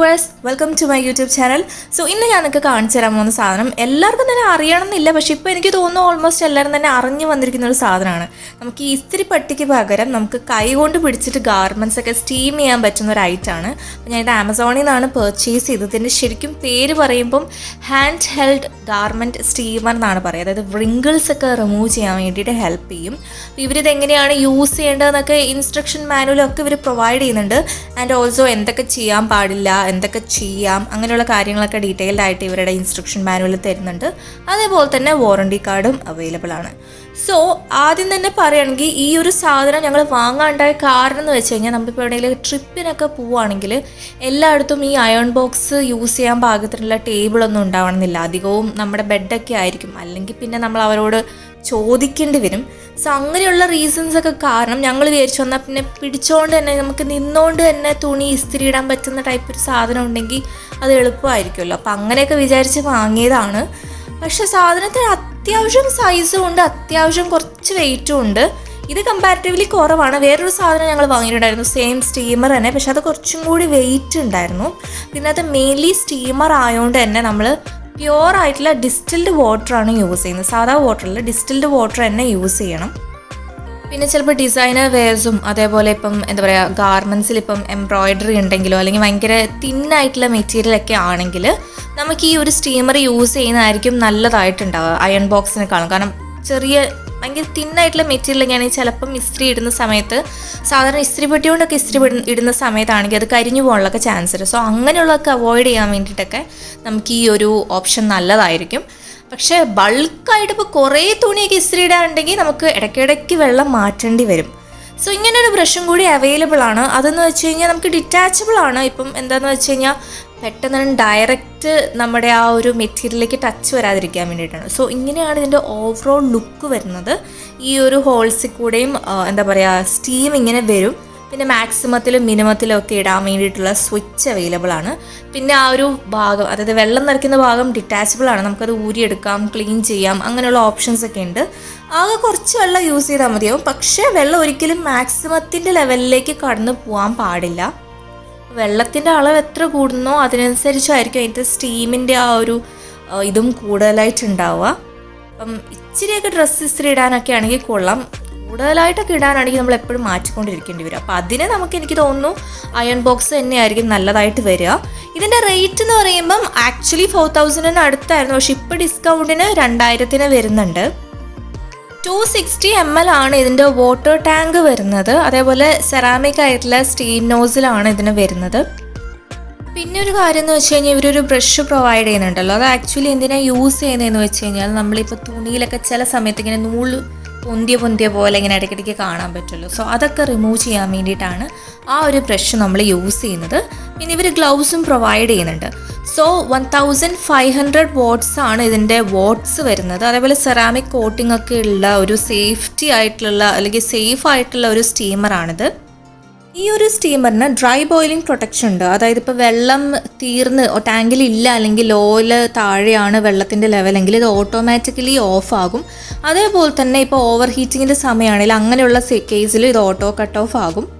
Viewers welcome to my YouTube channel so ഇന്ന് ഞാൻ നിങ്ങൾക്ക് കാണിച്ചു തരാൻ പോകുന്ന സാധനം എല്ലാവർക്കും തന്നെ അറിയണമെന്നില്ല പക്ഷേ ഇപ്പോൾ എനിക്ക് തോന്നുന്നു ഓൾമോസ്റ്റ് എല്ലാവരും തന്നെ അറിഞ്ഞു വന്നിരിക്കുന്ന ഒരു സാധനമാണ്. നമുക്ക് ഈ ഇസ്തിരി പട്ടിക്ക് പകരം നമുക്ക് കൈ കൊണ്ട് പിടിച്ചിട്ട് ഗാർമെന്റ്സ് ഒക്കെ സ്റ്റീം ചെയ്യാൻ പറ്റുന്ന ഒരു ഐറ്റാണ് ഞാൻ ഇത് ആമസോണിൽ നിന്നാണ് പർച്ചേസ് ചെയ്തത്. ഇതിന്റെ ശരിക്കും പേര് പറയുമ്പം ഹാൻഡ് ഹെൽഡ് ഗാർമെന്റ് സ്റ്റീമർ എന്നാണ് പറയുക. അതായത് വ്രിങ്കിൾസ് ഒക്കെ റിമൂവ് ചെയ്യാൻ വേണ്ടിയിട്ട് ഹെൽപ്പ് ചെയ്യും. ഇവരിത് എങ്ങനെയാണ് യൂസ് ചെയ്യേണ്ടതെന്നൊക്കെ ഇൻസ്ട്രക്ഷൻ മാനുവലൊക്കെ ഇവർ പ്രൊവൈഡ് ചെയ്യുന്നുണ്ട്. ആൻഡ് ഓൾസോ എന്തൊക്കെ ചെയ്യാൻ പാടില്ല എന്തൊക്കെ ചെയ്യാം അങ്ങനെയുള്ള കാര്യങ്ങളൊക്കെ ഡീറ്റെയിൽഡ് ആയിട്ട് ഇവരുടെ ഇൻസ്ട്രക്ഷൻ മാനുവൽ തരുന്നുണ്ട്. അതേപോലെ തന്നെ വാറണ്ടി കാർഡും അവൈലബിൾ ആണ്. സോ ആദ്യം തന്നെ പറയുകയാണെങ്കിൽ ഈ ഒരു സാധനം ഞങ്ങൾ വാങ്ങാണ്ടായ കാരണം എന്ന് വെച്ച് കഴിഞ്ഞാൽ നമ്മളിപ്പോൾ എവിടെയെങ്കിലും ട്രിപ്പിനൊക്കെ പോവുകയാണെങ്കിൽ എല്ലായിടത്തും ഈ അയൺ ബോക്സ് യൂസ് ചെയ്യാൻ പാകത്തിനുള്ള ടേബിളൊന്നും ഉണ്ടാവണമെന്നില്ല. അധികവും നമ്മുടെ ബെഡൊക്കെ ആയിരിക്കും. അല്ലെങ്കിൽ പിന്നെ നമ്മൾ അവരോട് ചോദിക്കേണ്ടി വരും സോ അങ്ങനെയുള്ള റീസൺസ് ഒക്കെ കാരണം ഞങ്ങൾ വിചാരിച്ചു വന്നാൽ പിന്നെ പിടിച്ചോണ്ട് തന്നെ നമുക്ക് നിന്നുകൊണ്ട് തന്നെ തുണി ഇസ്തിരി ഇടാൻ പറ്റുന്ന ടൈപ്പ് ഒരു സാധനം ഉണ്ടെങ്കിൽ അത് എളുപ്പമായിരിക്കുമല്ലോ. അപ്പം അങ്ങനെയൊക്കെ വിചാരിച്ച് വാങ്ങിയതാണ്. പക്ഷെ സാധനത്തിന് അത്യാവശ്യം സൈസും ഉണ്ട് അത്യാവശ്യം കുറച്ച് വെയിറ്റും ഉണ്ട്. ഇത് കമ്പാരിറ്റീവ്ലി കുറവാണ്. വേറൊരു സാധനം ഞങ്ങൾ വാങ്ങിയിട്ടുണ്ടായിരുന്നു സെയിം സ്റ്റീമർ തന്നെ. പക്ഷെ അത് കുറച്ചും കൂടി വെയിറ്റ് ഉണ്ടായിരുന്നു. അത് മെയിൻലി സ്റ്റീമർ ആയതുകൊണ്ട് തന്നെ നമ്മൾ പ്യുവർ ആയിട്ടുള്ള ഡിസ്റ്റിൽഡ് വാട്ടറാണ് യൂസ് ചെയ്യുന്നത്. സാധാ വാട്ടറിൽ ഡിസ്റ്റിൽഡ് വാട്ടർ തന്നെ യൂസ് ചെയ്യണം. പിന്നെ ചിലപ്പോൾ ഡിസൈനർ വെയർസും അതേപോലെ ഇപ്പം എന്താ പറയുക ഗാർമെൻസിൽ ഇപ്പം എംബ്രോയിഡറി ഉണ്ടെങ്കിലോ അല്ലെങ്കിൽ ഭയങ്കര തിന്നായിട്ടുള്ള മെറ്റീരിയൽ ഒക്കെ ആണെങ്കിൽ നമുക്ക് ഈ ഒരു സ്റ്റീമർ യൂസ് ചെയ്യുന്നതായിരിക്കും നല്ലതായിട്ടുണ്ടാവുക അയൺ ബോക്സിനെക്കാളും കാരണം ചെറിയ ഭയങ്കര തിന്നായിട്ടുള്ള മെറ്റീരിയൽ ഞാൻ ചിലപ്പം ഇസ്ത്രി ഇടുന്ന സമയത്ത്. സാധാരണ ഇസ്ത്രി പെട്ടി കൊണ്ടൊക്കെ ഇസ്ത്രി ഇടുന്ന- സമയത്താണെങ്കിൽ അത് കരിഞ്ഞു പോകാനുള്ളൊക്കെ ചാൻസ് ഉണ്ട്. സോ അങ്ങനെയുള്ളതൊക്കെ അവോയ്ഡ് ചെയ്യാൻ വേണ്ടിയിട്ടൊക്കെ നമുക്ക് ഈ ഒരു ഓപ്ഷൻ നല്ലതായിരിക്കും. പക്ഷേ ബൾക്കായിട്ട് ഇപ്പോൾ കുറേ തുണിയൊക്കെ ഇസ്ത്രി ഇടാനുണ്ടെങ്കിൽ നമുക്ക് ഇടയ്ക്കിടയ്ക്ക് വെള്ളം മാറ്റേണ്ടി വരും. സോ ഇങ്ങനൊരു ബ്രഷും കൂടി അവൈലബിൾ ആണ്. അതെന്ന് വെച്ച് കഴിഞ്ഞാൽ നമുക്ക് ഡിറ്റാച്ചബിൾ ആണ്. ഇപ്പം എന്താണെന്ന് വെച്ച് കഴിഞ്ഞാൽ പെട്ടെന്ന് ഡയറക്റ്റ് നമ്മുടെ ആ ഒരു മെറ്റീരിയലിലേക്ക് ടച്ച് വരാതിരിക്കാൻ വേണ്ടിയിട്ടാണ്. സോ ഇങ്ങനെയാണ് ഇതിന്റെ ഓവറോൾ ലുക്ക് വരുന്നത്. ഈ ഒരു ഹോൾസിൽ കൂടെയും എന്താ പറയുക സ്റ്റീം ഇങ്ങനെ വരും. പിന്നെ മാക്സിമത്തിലും മിനിമത്തിലും ഒക്കെ ഇടാൻ വേണ്ടിയിട്ടുള്ള സ്വിച്ച് അവൈലബിൾ ആണ്. പിന്നെ ആ ഒരു ഭാഗം അതായത് വെള്ളം നിറയ്ക്കുന്ന ഭാഗം ഡിറ്റാച്ചബിൾ ആണ്. നമുക്കത് ഊരിയെടുക്കാം ക്ലീൻ ചെയ്യാം അങ്ങനെയുള്ള ഓപ്ഷൻസ് ഒക്കെ ഉണ്ട്. ആകെ കുറച്ച് വെള്ളം യൂസ് ചെയ്താൽ മതിയാവും. പക്ഷേ വെള്ളം ഒരിക്കലും മാക്സിമത്തിന്റെ ലെവലിലേക്ക് കടന്നു പോകാൻ പാടില്ല. വെള്ളത്തിന്റെ അളവ് എത്ര കൂടുന്നോ അതിനനുസരിച്ചായിരിക്കും അതിന്റെ സ്റ്റീമിന്റെ ആ ഒരു ഇതും കൂടുതലായിട്ട് ഉണ്ടാവുക അപ്പം ഇച്ചിരിയൊക്കെ ഡ്രസ്സ് ഇസ്ത്രി ഇടാനൊക്കെ ആണെങ്കിൽ കൊള്ളാം. കൂടുതലായിട്ടൊക്കെ ഇടാനാണെങ്കിൽ നമ്മൾ എപ്പോഴും മാറ്റിക്കൊണ്ടിരിക്കേണ്ടി വരും. അപ്പോൾ അതിന് നമുക്ക് എനിക്ക് തോന്നുന്നു അയൺ ബോക്സ് തന്നെയായിരിക്കും നല്ലതായിട്ട് വരിക. ഇതിന്റെ റേറ്റ് എന്ന് പറയുമ്പം ആക്ച്വലി ഫോർ തൗസൻഡിന് അടുത്തായിരുന്നു. പക്ഷേ ഇപ്പോൾ ഡിസ്കൗണ്ടിന് രണ്ടായിരത്തിന് വരുന്നുണ്ട്. ടു സിക്സ്റ്റി എം എൽ ആണ് ഇതിന്റെ വാട്ടർ ടാങ്ക് വരുന്നത്. അതേപോലെ സെറാമിക് ആയിട്ടുള്ള സ്റ്റീൽ നോസിലാണ് ഇതിന് വരുന്നത്. പിന്നെ ഒരു കാര്യം എന്ന് വെച്ച് കഴിഞ്ഞാൽ ഇവരൊരു ബ്രഷ് പ്രൊവൈഡ് ചെയ്യുന്നുണ്ടല്ലോ. അത് ആക്ച്വലി എന്തിനാണ് യൂസ് ചെയ്യുന്നതെന്ന് വെച്ച് കഴിഞ്ഞാൽ നമ്മളിപ്പോൾ തുണിയിലൊക്കെ ചില സമയത്ത് ഇങ്ങനെ നൂൽ പൊന്തിയ പൊന്തിയ പോലെ ഇങ്ങനെ ഇടയ്ക്കിടയ്ക്ക് കാണാൻ പറ്റുമല്ലോ സോ അതൊക്കെ റിമൂവ് ചെയ്യാൻ വേണ്ടിയിട്ടാണ് ആ ഒരു ബ്രഷ് നമ്മൾ യൂസ് ചെയ്യുന്നത്. പിന്നെ ഇവർ ഗ്ലൗസും പ്രൊവൈഡ് ചെയ്യുന്നുണ്ട്. So one thousand five hundred watts ആണ് ഇതിന്റെ വാട്ട്സ് വരുന്നത്. അതേപോലെ സെറാമിക് കോട്ടിംഗ് ഒക്കെ ഉള്ള ഒരു സേഫ്റ്റി ആയിട്ടുള്ള അല്ലെങ്കിൽ സേഫ് ആയിട്ടുള്ള ഒരു സ്റ്റീമറാണിത് ഈ ഒരു സ്റ്റീമറിന് ഡ്രൈ ബോയിലിംഗ് പ്രൊട്ടക്ഷൻ ഉണ്ട്. അതായത് ഇപ്പോൾ വെള്ളം തീർന്ന് ടാങ്കിൽ ഇല്ല അല്ലെങ്കിൽ ലോയിൽ താഴെയാണ് വെള്ളത്തിന്റെ ലെവലെങ്കിൽ ഇത് ഓട്ടോമാറ്റിക്കലി ഓഫ് ആകും. അതേപോലെ തന്നെ ഇപ്പോൾ ഓവർ ഹീറ്റിങ്ങിന്റെ സമയമാണെങ്കിൽ അങ്ങനെയുള്ള കേസിൽ ഇത് ഓട്ടോ കട്ട് ഓഫ് ആകും.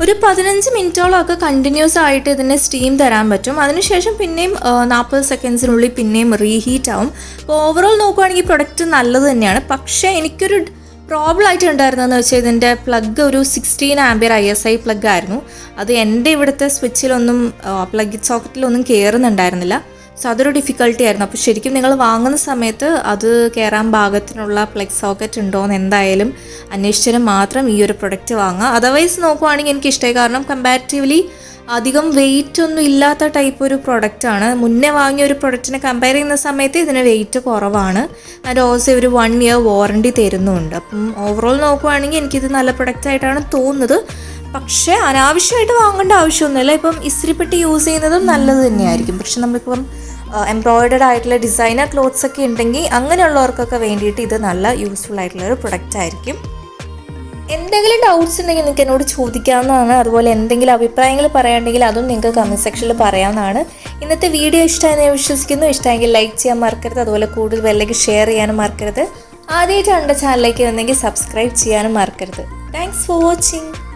ഒരു പതിനഞ്ച് മിനിറ്റോളമൊക്കെ കണ്ടിന്യൂസ് ആയിട്ട് ഇതിനെ സ്റ്റീം തരാൻ പറ്റും. അതിനുശേഷം പിന്നെയും നാൽപ്പത് സെക്കൻഡ്സിനുള്ളിൽ പിന്നെയും റീഹീറ്റ് ആവും. അപ്പോൾ ഓവറോൾ നോക്കുവാണെങ്കിൽ പ്രൊഡക്റ്റ് നല്ലത് തന്നെയാണ്. പക്ഷേ എനിക്കൊരു പ്രോബ്ലം ആയിട്ട് ഉണ്ടായിരുന്നതെന്ന് വെച്ചാൽ ഇതിന്റെ പ്ലഗ് ഒരു sixteen ampere I S I plug ആയിരുന്നു. അത് എന്റെ ഇവിടുത്തെ സ്വിച്ചിലൊന്നും പ്ലഗ് സോക്കറ്റിലൊന്നും കയറുന്നുണ്ടായിരുന്നില്ല സോ അതൊരു ഡിഫിക്കൽട്ടി ആയിരുന്നു. അപ്പോൾ ശരിക്കും നിങ്ങൾ വാങ്ങുന്ന സമയത്ത് അത് കയറാൻ പാകത്തിനുള്ള പ്ലഗ് സോക്കറ്റ് ഉണ്ടോ എന്ന് എന്തായാലും അന്വേഷിച്ചാലും മാത്രം ഈ ഒരു പ്രൊഡക്റ്റ് വാങ്ങുക. അതർവൈസ് നോക്കുവാണെങ്കിൽ എനിക്ക് ഇഷ്ടമായി കാരണം കമ്പാരിറ്റീവ്ലി അധികം വെയിറ്റ് ഒന്നും ഇല്ലാത്ത ടൈപ്പ് ഒരു പ്രൊഡക്റ്റാണ് മുന്നേ വാങ്ങിയ ഒരു പ്രൊഡക്റ്റിനെ കമ്പയർ ചെയ്യുന്ന സമയത്ത് ഇതിന് വെയിറ്റ് കുറവാണ്. ആൻഡ് ഓൾസോ ഒരു വൺ ഇയർ വാറണ്ടി തരുന്നുണ്ട്. അപ്പം ഓവറോൾ നോക്കുവാണെങ്കിൽ എനിക്കിത് നല്ല പ്രൊഡക്റ്റ് ആയിട്ടാണ് തോന്നുന്നത്. പക്ഷേ അനാവശ്യമായിട്ട് വാങ്ങേണ്ട ആവശ്യമൊന്നുമില്ല. ഇപ്പം ഇസ്തിരിപ്പെട്ടി യൂസ് ചെയ്യുന്നതും നല്ലത് തന്നെയായിരിക്കും. പക്ഷെ നമ്മളിപ്പം എംബ്രോയിഡഡ് ആയിട്ടുള്ള ഡിസൈനർ ക്ലോത്ത്സ് ഒക്കെ ഉണ്ടെങ്കിൽ അങ്ങനെയുള്ളവർക്കൊക്കെ വേണ്ടിയിട്ട് ഇത് നല്ല യൂസ്ഫുൾ ആയിട്ടുള്ള ഒരു പ്രൊഡക്റ്റ് ആയിരിക്കും. എന്തെങ്കിലും ഡൗട്ട്സ് ഉണ്ടെങ്കിൽ നിങ്ങൾക്ക് എന്നോട് ചോദിക്കാവുന്നതാണ്. അതുപോലെ എന്തെങ്കിലും അഭിപ്രായങ്ങൾ പറയാണ്ടെങ്കിൽ അതും നിങ്ങൾക്ക് കമന്റ് സെക്ഷനിൽ പറയാവുന്നതാണ്. ഇന്നത്തെ വീഡിയോ ഇഷ്ടമായി ഞാൻ വിശ്വസിക്കുന്നു. ഇഷ്ടമെങ്കിൽ ലൈക്ക് ചെയ്യാൻ മറക്കരുത്. അതുപോലെ കൂടുതൽ വെല്ലേക്ക് ഷെയർ ചെയ്യാനും മറക്കരുത്. ആദ്യമായിട്ടാണ് എന്റെ ചാനലിലേക്ക് വന്നെങ്കിൽ സബ്സ്ക്രൈബ് ചെയ്യാനും മറക്കരുത്. Thanks for watching